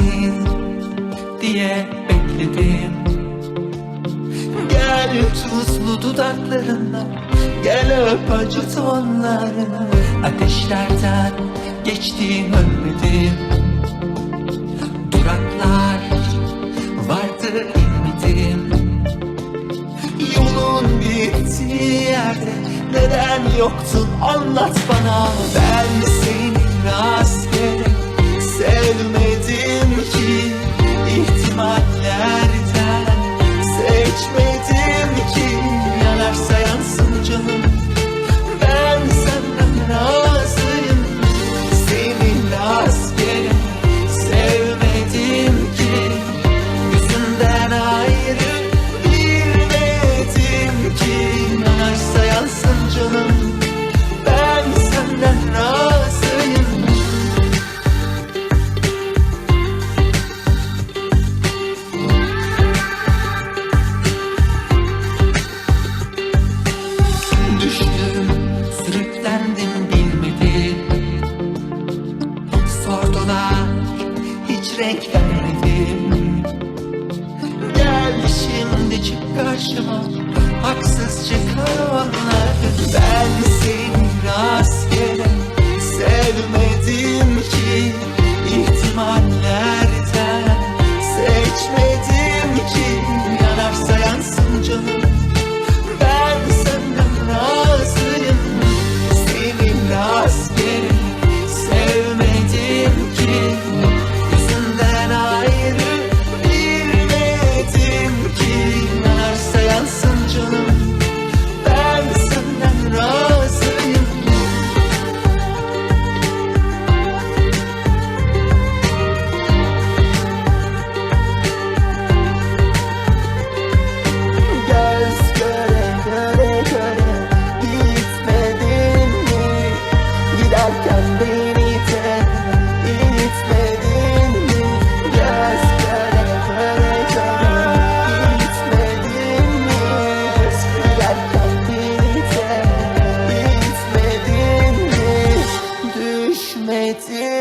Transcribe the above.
gelsin diye bekledim. Gel tuzlu dudaklarına Gel öp acı tonlarına. Ateşlerden geçtim ölmedim. Duraklar vardı inmedim. Yolun bittiği yerde neden yoktun? Anlat bana. Ben senin rastgele reach me. Vermedim Gel şimdi çık karşıma Haksızca meeting.